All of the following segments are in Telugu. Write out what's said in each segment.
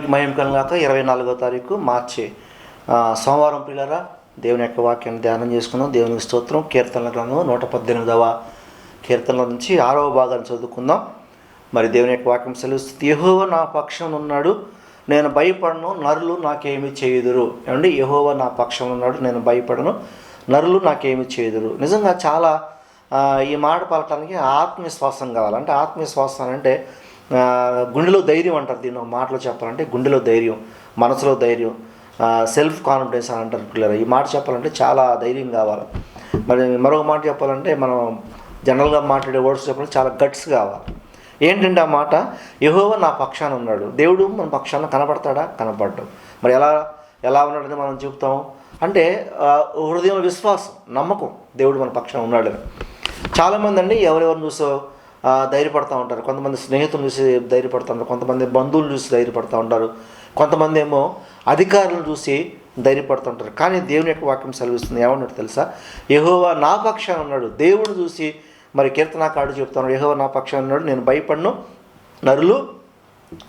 మహిమ కలగాక ఇరవై నాలుగో తారీఖు మార్చి సోమవారం పిల్లరా దేవుని యొక్క వాక్యాన్ని ధ్యానం చేసుకుందాం. దేవుని స్తోత్రం. కీర్తనల గ్రంథం నూట పద్దెనిమిదవ కీర్తనల నుంచి ఆరవ భాగాన్ని చదువుకుందాం. మరి దేవుని యొక్క వాక్యం సెలవుస్తుంది. యహోవ నా పక్షం ఉన్నాడు నేను భయపడను నరులు నాకేమి చేయుదురు. ఏమండి? యహోవ నా పక్షం ఉన్నాడు నేను భయపడను నరులు నాకేమి చేయుదురు. నిజంగా చాలా ఈ మాట పలకడానికి ఆత్మవిశ్వాసం కావాలి. అంటే ఆత్మవిశ్వాసం అంటే గుండెలో ధైర్యం అంటారు దీన్ని మాటలో చెప్పాలంటే గుండెలో ధైర్యం మనసులో ధైర్యం సెల్ఫ్ కాన్ఫిడెన్స్ అని అంటారు పిల్లలు. ఈ మాట చెప్పాలంటే చాలా ధైర్యం కావాలి. మరి మరొక మాట చెప్పాలంటే మనం జనరల్గా మాట్లాడే వర్డ్స్ చెప్పాలంటే చాలా గట్స్ కావాలి. ఏంటంటే ఆ మాట? యహోవ నా పక్షాన ఉన్నాడు. దేవుడు మన పక్షాన కనపడతాడా కనపడ్డు మరి ఎలా ఎలా ఉన్నాడని మనం చెబుతాం? అంటే హృదయం విశ్వాసం నమ్మకం దేవుడు మన పక్షాన ఉన్నాడని. చాలామంది అండి ఎవరెవరిని చూసో ధైర్యపడతా ఉంటారు. కొంతమంది స్నేహితులను చూసి ధైర్యపడుతూ ఉంటారు. కొంతమంది బంధువులు చూసి ధైర్యపడుతూ ఉంటారు. కొంతమంది ఏమో అధికారులను చూసి ధైర్యపడుతూ ఉంటారు. కానీ దేవుని యొక్క వాక్యం సెలవిస్తుంది. ఏమన్నాడు తెలుసా? యహోవా నా పక్షాన ఉన్నాడు. దేవుడు చూసి మరి కీర్తనాకాడు చెప్తాను యహోవా నా పక్షాన ఉన్నాడు. నేను భయపడను. నరులు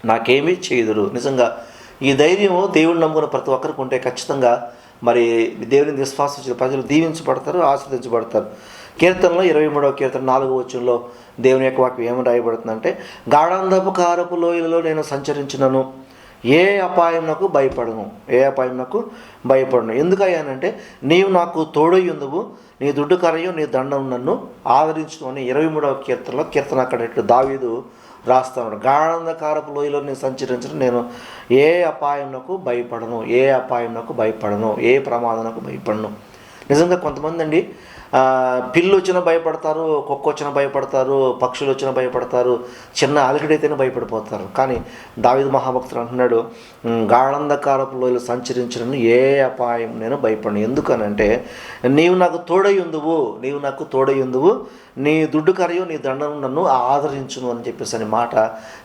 నాకేమీ చేయదురు. నిజంగా ఈ ధైర్యము దేవుడిని నమ్ముకున్న ప్రతి ఒక్కరికి ఉంటే ఖచ్చితంగా మరి దేవుని విశ్వాసించిన ప్రజలు దీవించబడతారు ఆస్వాదించబడతారు కీర్తనలో ఇరవై మూడవ కీర్తన నాలుగో వచ్చంలో దేవుని యొక్క వాక్యం ఏమి రాయబడుతుందంటే గాఢంధపకారపు లోయలలో నేను సంచరించినను. ఏ అపాయంకు భయపడను. ఏ అపాయంకు భయపడను. ఎందుకయ్యానంటే నీవు నాకు తోడయ్యుందువు నీ దుడ్డు కరయు నీ దండం నన్ను ఆదరించు అని ఇరవై మూడవ కీర్తనలో కీర్తన అక్కడ దావీదు రాస్తాను గాఢంధకారపు లోయలో నేను సంచరించడం నేను ఏ అపాయంకు భయపడను. ఏ అపాయంకు భయపడను. ఏ ప్రమాదానికి భయపడను. నిజంగా కొంతమంది అండి పిల్లు వచ్చినా భయపడతారు కుక్క వచ్చినా భయపడతారు పక్షులు వచ్చినా భయపడతారు చిన్న అలకడైతేనే భయపడిపోతారు. కానీ దావిద మహాభక్తుడు అంటున్నాడు "ఉమ్, గాఢంధకారపు లోయలు సంచరించను ఏ అపాయం నేను భయపడను. ఎందుకనంటే నీవు నాకు తోడై ఉందువు నీవు నాకు తోడై ఉందువు నీ దుడ్డు కరయు నీ దండను నన్ను ఆదరించును అని చెప్పేసి అని మాట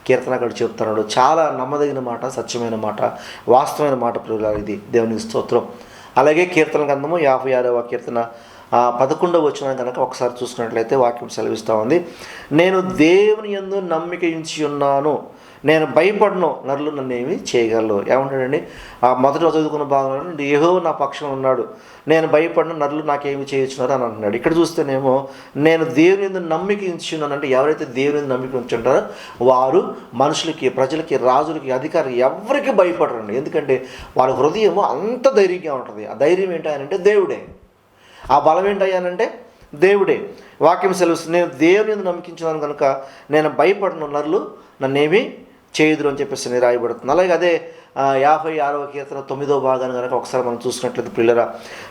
కీర్తనగాడు చెప్తున్నాడు. చాలా నమ్మదగిన మాట సత్యమైన మాట వాస్తవమైన మాట ప్రియులారా ఇది. దేవునికి స్తోత్రం. అలాగే కీర్తన గ్రంథము యాభై ఆరవ కీర్తన. ఆ, పదకొండవ వచ్చిన కనుక ఒకసారి చూసుకున్నట్లయితే వాక్యం సెలవిస్తూ ఉంది. నేను దేవుని ఎందు నమ్మిక ఉంచి ఉన్నాను. నేను భయపడను నరులు నన్ను ఏమి చేయగలరు. ఏమంటాడండి? ఆ మొదట చదువుకున్న భాగంలో ఏహో నా పక్షం ఉన్నాడు. నేను భయపడిన నరులు నాకేమి చేయొచ్చున్నారు అని అంటున్నాడు. ఇక్కడ చూస్తేనేమో నేను దేవుని ఎందుకు నమ్మిక ఉంచి ఉన్నాను అంటే ఎవరైతే దేవుని యందు నమ్మిక ఉంచుంటారో వారు మనుషులకి ప్రజలకి రాజులకి అధికారులకి ఎవరికి భయపడరండి. ఎందుకంటే వాళ్ళ హృదయం అంత ధైర్యంగా ఉంటుంది. ఆ ధైర్యం ఏంటంటే దేవుడే. ఆ బలం ఏంటయ్యానంటే దేవుడే. వాక్యం సెలవుస్తుంది నేను దేవుని మీద నమ్మకించున్నాను కనుక నేను భయపడను నరులు నన్నేమి చేయుదురు అని చెప్పేసి నేను రాయబడుతుంది. అలాగే అదే యాభై ఆరవ కీర్తన తొమ్మిదో భాగాన్ని కనుక ఒకసారి మనం చూసుకున్నట్లయితే పిల్లరా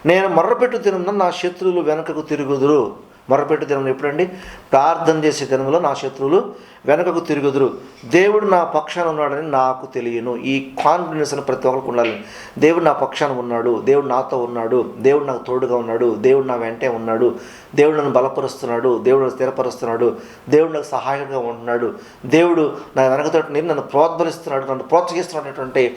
నేను మొర్రపెట్టు తిరున్న నా శత్రువులు వెనకకు తిరుగుదురు. మొరపెట్టు దినం ఎప్పుడండి? ప్రార్థన చేసే దినంలో నా శత్రువులు వెనకకు తిరుగుదురు. దేవుడు నా పక్షాన ఉన్నాడని నాకు తెలియను. ఈ కాన్ఫిడెన్స్ అని ప్రతి ఒక్కరికి ఉండాలి. దేవుడు నా పక్షాన ఉన్నాడు. దేవుడు నాతో ఉన్నాడు. దేవుడు నాకు తోడుగా ఉన్నాడు. దేవుడు నా వెంటే ఉన్నాడు. దేవుడు నన్ను బలపరుస్తున్నాడు. దేవుడు నన్ను స్థిరపరుస్తున్నాడు. దేవుడు నాకు సహాయంగా ఉంటున్నాడు. దేవుడు నా వెనకతోటి నేను నన్ను ప్రోత్సహిస్తున్నాడు నన్ను ప్రోత్సహిస్తున్నాడు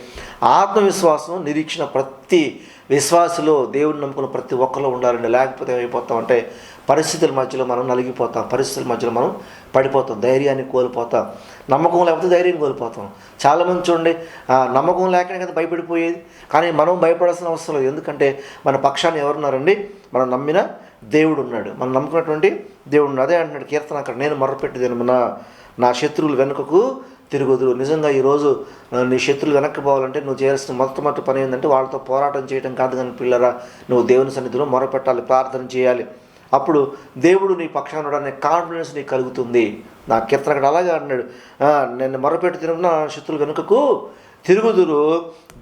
ఆత్మవిశ్వాసం నిరీక్షణ ప్రతి విశ్వాసులో దేవుడిని నమ్ముకున్న ప్రతి ఒక్కరు ఉండాలండి. లేకపోతే ఏమైపోతాం అంటే పరిస్థితుల మధ్యలో మనం నలిగిపోతాం. పరిస్థితుల మధ్యలో మనం పడిపోతాం. ధైర్యాన్ని కోల్పోతాం. నమ్మకం లేకపోతే ధైర్యం కోల్పోతాం. చాలామంది చూడండి ఆ, నమ్మకం లేకనే కదా భయపడిపోయేది. కానీ మనం భయపడాల్సిన అవసరం లేదు. ఎందుకంటే మన పక్షాన్ని ఎవరున్నారండి? మనం నమ్మిన దేవుడు ఉన్నాడు. మనం నమ్ముకున్నటువంటి దేవుడు ఉన్నాడు. అదే అంటున్నాడు కీర్తన అక్కడ. నేను మొర్రపెట్టి నా నా శత్రువులు వెనుకకు తిరుగుదురు. నిజంగా ఈరోజు నీ శత్రువులు వెనక్కి పోవాలంటే నువ్వు చేయాల్సిన మొట్టమొదటి పని ఏంటంటే వాళ్ళతో పోరాటం చేయడం కాదు కానీ పిల్లరా నువ్వు దేవుని సన్నిధిలో మొరపెట్టాలి ప్రార్థన చేయాలి. అప్పుడు దేవుడు నీ పక్షాన ఉన్నాడనే కాన్ఫిడెన్స్ నీకు కలుగుతుంది. నా కీర్తన అక్కడ అలాగే అన్నాడు. నేను మొరపెట్టి తిరుగు శత్రువులు వెనుకకు తిరుగుదురు.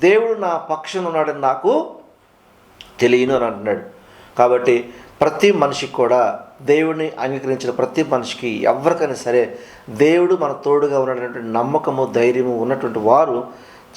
దేవుడు నా పక్షం ఉన్నాడని నాకు తెలియను అని అంటున్నాడు కాబట్టి ప్రతి మనిషికి కూడా దేవుడిని అంగీకరించిన ప్రతి మనిషికి ఎవరికైనా సరే దేవుడు మన తోడుగా ఉన్నటువంటి నమ్మకము ధైర్యము ఉన్నటువంటి వారు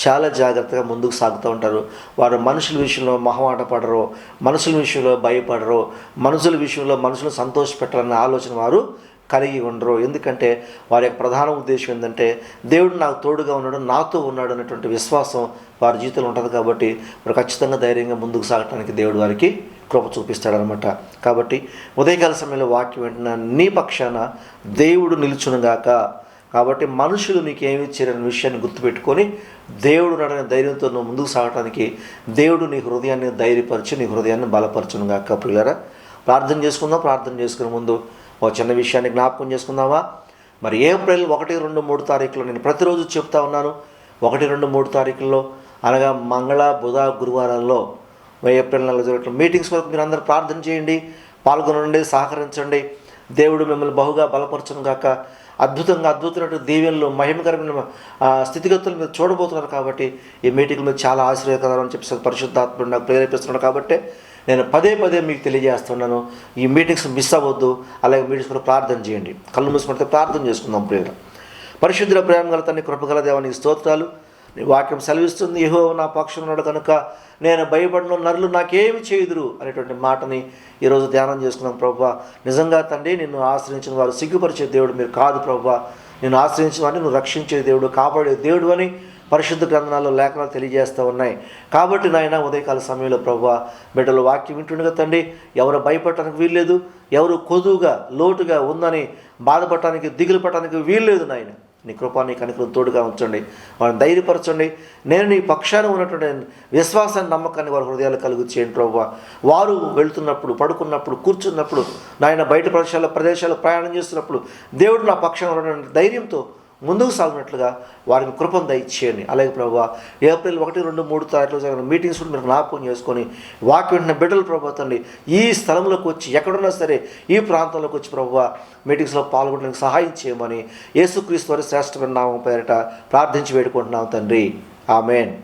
చాలా జాగ్రత్తగా ముందుకు సాగుతూ ఉంటారు. వారు మనుషుల విషయంలో మొహమాట పడరు మనుషుల విషయంలో భయపడరు మనుషుల విషయంలో మనుషులు సంతోషపెట్టాలన్న ఆలోచన వారు కలిగి ఉండరు. ఎందుకంటే వారి యొక్క ప్రధాన ఉద్దేశం ఏంటంటే దేవుడు నాకు తోడుగా ఉన్నాడు నాతో ఉన్నాడు అనేటువంటి విశ్వాసం వారి జీవితంలో ఉంటుంది కాబట్టి వారు ఖచ్చితంగా ధైర్యంగా ముందుకు సాగటానికి దేవుడు వారికి కృప చూపిస్తాడనమాట. కాబట్టి ఉదయకాల సమయంలో వాక్యం వెంటనే నీ పక్షాన దేవుడు నిలుచునుగాక కాబట్టి మనుషులు నీకు ఏమి ఇచ్చారనే విషయాన్ని గుర్తుపెట్టుకొని దేవుడు నడిన ధైర్యంతో నువ్వు ముందుకు సాగటానికి దేవుడు నీ హృదయాన్ని ధైర్యపరిచి నీ హృదయాన్ని బలపరచును గాక ప్రియులరా. ప్రార్థన చేసుకుందాం ప్రార్థన చేసుకునే ముందు ఓ చిన్న విషయాన్ని జ్ఞాపకం చేసుకుందామా? మరి ఏప్రిల్ ఒకటి రెండు మూడు తారీఖులో నేను ప్రతిరోజు చెప్తా ఉన్నాను. ఒకటి రెండు మూడు తారీఖుల్లో అనగా మంగళ బుధ గురువారాల్లో ఏప్రిల్ నెల జరుగుతున్న మీటింగ్స్ వరకు మీరు అందరూ ప్రార్థన చేయండి పాల్గొనండి సహకరించండి. దేవుడు మిమ్మల్ని బహుగా బలపరచను గాక అద్భుతంగా అద్భుతమైన దీవెనలు మహిమకరమైన స్థితిగతులు మీరు చూడబోతున్నారు కాబట్టి ఈ మీటింగ్ మీరు చాలా ఆశ్చర్యకరం అని చెప్పి పరిశుద్ధాత్మ నాకు ప్రేరేపిస్తున్నాడు కాబట్టి నేను పదే పదే మీకు తెలియజేస్తున్నాను. ఈ మీటింగ్స్ మిస్ అవ్వద్దు అలాగే మీటింగ్స్ కూడా ప్రార్థన చేయండి. కళ్ళు మూసుకుంటే ప్రార్థన చేసుకుందాం ప్రేమ పరిశుద్ధుల ప్రేమ గల తన్ని కృపగల దేవానికి స్తోత్రాలు. నీ వాక్యం సెలవిస్తుంది యహో నా పక్షం ఉన్నాడు కనుక నేను భయపడిన నరులు నాకేమి చేయుదురు అనేటువంటి మాటని ఈరోజు ధ్యానం చేసుకున్నాం ప్రభా. నిజంగా తండ్రి నిన్ను ఆశ్రయించిన వారు సిగ్గుపరిచే దేవుడు మీరు కాదు ప్రభా. నేను ఆశ్రయించిన వాడిని నువ్వు రక్షించే దేవుడు కాపాడే దేవుడు అని పరిశుద్ధ గ్రంథాల్లో లేఖనాలు తెలియజేస్తూ ఉన్నాయి. కాబట్టి నాయన ఉదయకాల సమయంలో ప్రభు బిడ్డలు వాక్యం వింటుండగా తండ్రి ఎవరు భయపడటానికి వీల్లేదు ఎవరు కొదువుగా లోటుగా ఉందని బాధపడటానికి దిగులు పడటానికి వీల్లేదు నాయన. నీ కృపా నీ కనికరం తోడుగా ఉంచండి. వారిని ధైర్యపరచండి. నేను నీ పక్షాన ఉన్నటువంటి విశ్వాసాన్ని నమ్మకాన్ని వారి హృదయాలు కలుగు చేయండి ప్రభు. వారు వెళ్తున్నప్పుడు పడుకున్నప్పుడు కూర్చున్నప్పుడు నాయన బయట ప్రదేశాల ప్రదేశాలు ప్రయాణం చేస్తున్నప్పుడు దేవుడు నా పక్షాన ఉన్నటువంటి ధైర్యంతో ముందుకు సాగినట్లుగా వారికి కృపం దయచేయండి. అలాగే ప్రభు ఏప్రిల్ ఒకటి రెండు మూడు తారీఖులో జరిగిన మీటింగ్స్ కూడా మీరు జ్ఞాపకం చేసుకొని వాకి వెంటనే బిడ్డలు ప్రభుత్వండి తండ్రి ఈ స్థలంలోకి వచ్చి ఎక్కడున్నా సరే ఈ ప్రాంతంలోకి వచ్చి ప్రభు మీటింగ్స్లో పాల్గొనడానికి సహాయం చేయమని యేసుక్రీస్తు వారి శ్రేష్టమైన నామం పేరిట ప్రార్థించి వేడుకుంటున్నాం తండ్రి. ఆమెన్.